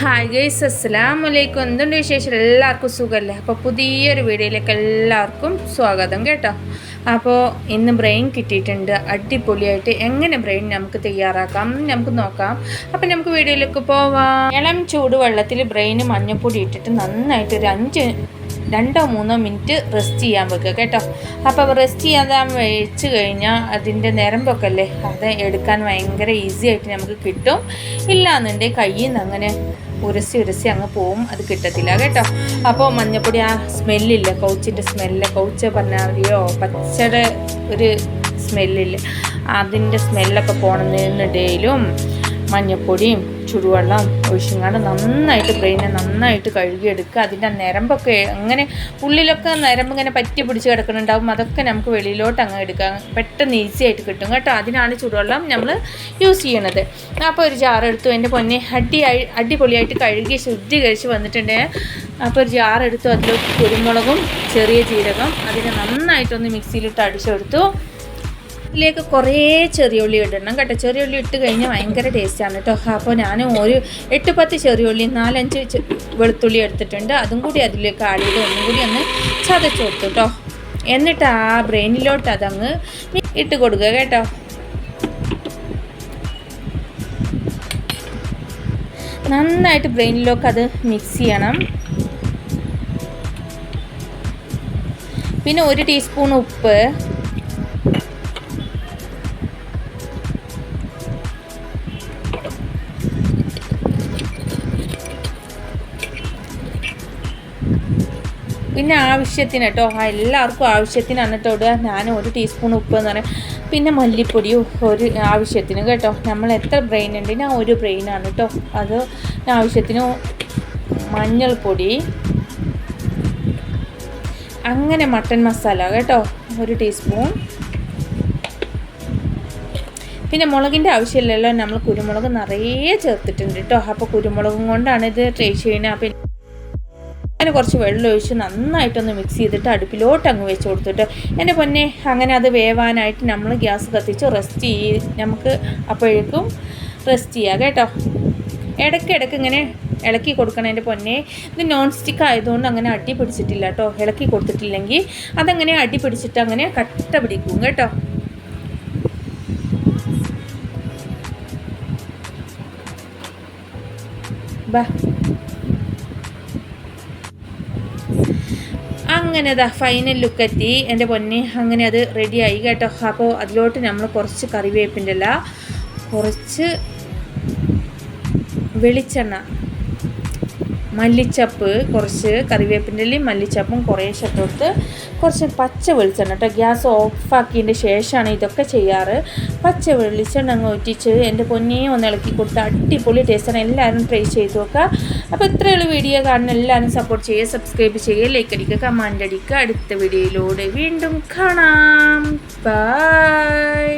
Hi guys അസ്സലാം വലൈക്കും എന്തുണ്ട് വിശേഷം? എല്ലാവർക്കും സുഖമല്ലേ അപ്പോൾ പുതിയൊരു വീഡിയോയിലേക്ക് എല്ലാവർക്കും സ്വാഗതം കേട്ടോ. അപ്പോൾ ഇന്ന് ബ്രെയിൻ കിട്ടിയിട്ടുണ്ട്. അടിപൊളിയായിട്ട് എങ്ങനെ ബ്രെയിൻ നമുക്ക് തയ്യാറാക്കാം? നമുക്ക് നോക്കാം. അപ്പോൾ നമുക്ക് വീഡിയോയിലേക്ക് പോവാം. ഇളം ചൂടുവെള്ളത്തിൽ ബ്രെയിന് മഞ്ഞപ്പൊടി ഇട്ടിട്ട് നന്നായിട്ട് ഒരു അഞ്ച് രണ്ടോ മൂന്നോ മിനിറ്റ് റെസ്റ്റ് ചെയ്യാൻ വെക്കുക കേട്ടോ. അപ്പോൾ റെസ്റ്റ് ചെയ്യാൻ വെച്ച് കഴിഞ്ഞാൽ അതിന്റെ നിരമ്പൊക്കെ അല്ലേ അത് എടുക്കാൻ ഭയങ്കര ഈസി ആയിട്ട് നമുക്ക് കിട്ടും. ഇല്ലാന്നുണ്ടെങ്കിൽ കയ്യിൽ നിന്ന് അങ്ങനെ ഉരസി ഉരസി അങ്ങ് പോവും. അത് കിട്ടത്തില്ല കേട്ടോ. അപ്പോൾ മഞ്ഞപ്പൊടി ആ സ്മെല്ലില്ല? കൗച്ചിന്റെ സ്മെല്ല്. കൗച്ച പറഞ്ഞാൽ പച്ചയുടെ ഒരു സ്മെല്ലില്ല? അതിന്റെ സ്മെല്ലൊക്കെ പോണതിനിടയിലും മഞ്ഞപ്പൊടിയും ചുടുവെള്ളം ഒഴിച്ചുങ്ങാണ്ട് നന്നായിട്ട് ബ്രെയിനെ നന്നായിട്ട് കഴുകിയെടുക്കുക. അതിന്റെ നരമ്പൊക്കെ അങ്ങനെ ഉള്ളിലൊക്കെ നരമ്പ് ഇങ്ങനെ പറ്റി പിടിച്ച് കിടക്കുന്നുണ്ടാവും. അതൊക്കെ നമുക്ക് വെളിയിലോട്ട് അങ്ങ് എടുക്കാം പെട്ടെന്ന് ഈസി ആയിട്ട് കിട്ടും കേട്ടോ. അതിനാണ് ചുടുവെള്ളം നമ്മൾ യൂസ് ചെയ്യണത്. അപ്പോൾ ഒരു ജാർ എടുത്തു. എന്റെ പൊന്നെ അടിയായി അടിപൊളിയായിട്ട് കഴുകി ശുദ്ധീകരിച്ച് വന്നിട്ടുണ്ട്. അപ്പോൾ ഒരു ജാർ എടുത്തു. അതിലൊരു കുരുമുളകും ചെറിയ ജീരകം അതിനെ നന്നായിട്ടൊന്ന് മിക്സിയിലിട്ട് അടിച്ചെടുത്തു. ഇതിലേക്ക് കുറേ ചെറിയുള്ളി ഇടണം കേട്ടോ. ചെറിയുള്ളി ഇട്ട് കഴിഞ്ഞാൽ ഭയങ്കര ടേസ്റ്റാണ് കേട്ടോ. അപ്പോൾ ഞാൻ ഒരു എട്ട് പത്ത് ചെറിയുള്ളി നാലഞ്ച് വെളുത്തുള്ളി എടുത്തിട്ടുണ്ട്. അതും കൂടി അതിലേക്ക് ആഡ് ചെയ്ത് ഒന്നും കൂടി ഒന്ന് ചതച്ചു കൊടുത്തു കേട്ടോ. എന്നിട്ട് ആ ബ്രെയിനിലോട്ട് അതങ്ങ് ഇട്ട് കൊടുക്കുക കേട്ടോ. നന്നായിട്ട് ബ്രെയിനിലേക്ക് അത് മിക്സ് ചെയ്യണം. പിന്നെ ഒരു ടീസ്പൂൺ ഉപ്പ്. പിന്നെ ആവശ്യത്തിന് കേട്ടോ. എല്ലാവർക്കും ആവശ്യത്തിനാണ് കേട്ടോ ഇടുക. ഞാൻ ഒരു ടീസ്പൂൺ ഉപ്പ് എന്ന് പറയാം. പിന്നെ മല്ലിപ്പൊടി ഒരു ആവശ്യത്തിന് കേട്ടോ. നമ്മൾ എത്ര ബ്രെയിൻ ഉണ്ട്? ഞാൻ ഒരു ബ്രെയിനാണ് കേട്ടോ. അത് ആവശ്യത്തിന് മഞ്ഞൾപ്പൊടി അങ്ങനെ മട്ടൻ മസാല കേട്ടോ. ഒരു ടീസ്പൂൺ പിന്നെ മുളകിന്റെ ആവശ്യമില്ലല്ലോ. നമ്മൾ കുരുമുളക് നിറയെ ചേർത്തിട്ടുണ്ട് കേട്ടോ. അപ്പോൾ കുരുമുളകും കൊണ്ടാണ് ഇത് ട്രൈ ചെയ്യുന്നത്. അപ്പം അങ്ങനെ കുറച്ച് വെള്ളം ഒഴിച്ച് നന്നായിട്ടൊന്ന് മിക്സ് ചെയ്തിട്ട് അടുപ്പിലോട്ട് അങ്ങ് വെച്ച് കൊടുത്തിട്ട് എന്റെ പൊന്നെ അങ്ങനെ അത് വേവാനായിട്ട് നമ്മൾ ഗ്യാസ് കത്തിച്ച് റെസ്റ്റ് ചെയ്യ നമുക്ക് അപ്പോഴേക്കും റെസ്റ്റ് ചെയ്യുക കേട്ടോ. ഇടയ്ക്ക് ഇടയ്ക്ക് ഇങ്ങനെ ഇളക്കി കൊടുക്കണം എന്റെ പൊന്നെ. ഇത് നോൺ സ്റ്റിക്ക് ആയതുകൊണ്ട് അങ്ങനെ അടി പിടിച്ചിട്ടില്ല കേട്ടോ. ഇളക്കി കൊടുത്തിട്ടില്ലെങ്കിൽ അതങ്ങനെ അടി പിടിച്ചിട്ട് അങ്ങനെ കട്ട പിടിക്കും കേട്ടോ. ബാ. അങ്ങനെ അതാ ഫൈനൽ ലുക്ക് എത്തി. എന്റെ പൊന്നെ അങ്ങനെ അത് റെഡിയായി കേട്ടോ. അപ്പോൾ അതിലോട്ട് നമ്മൾ കുറച്ച് കറിവേപ്പിന്റെ അല്ല കുറച്ച് വെളിച്ചെണ്ണ. മല്ലിച്ചപ്പ് കുറച്ച് കറിവേപ്പിന്റെ മല്ലിച്ചപ്പും കുറേശ്ശെ ഇട്ട് കുറച്ച് പച്ച വെളിച്ചെണ്ണ കേട്ടോ ഗ്യാസ് ഓഫാക്കിയതിന്റെ ശേഷമാണ് ഇതൊക്കെ ചെയ്യാറ്. പച്ച വെളിച്ചെണ്ണ അങ്ങ് ഒറ്റിച്ച് എന്റെ പൊന്നിയെ ഒന്ന് ഇളക്കി കൊടുത്ത് അടിപൊളി ടേസ്റ്റാണ് എല്ലാവരും ട്രൈ ചെയ്ത് നോക്കുക. അപ്പോൾ ഇത്രയുള്ള വീഡിയോ കാണുന്ന എല്ലാവരും സപ്പോർട്ട് ചെയ്യുക സബ്സ്ക്രൈബ് ചെയ്യുക ലൈക്ക് അടിക്കുക കമാൻഡ് അടിക്കുക. അടുത്ത വീഡിയോയിലൂടെ വീണ്ടും കാണാം. ബൈ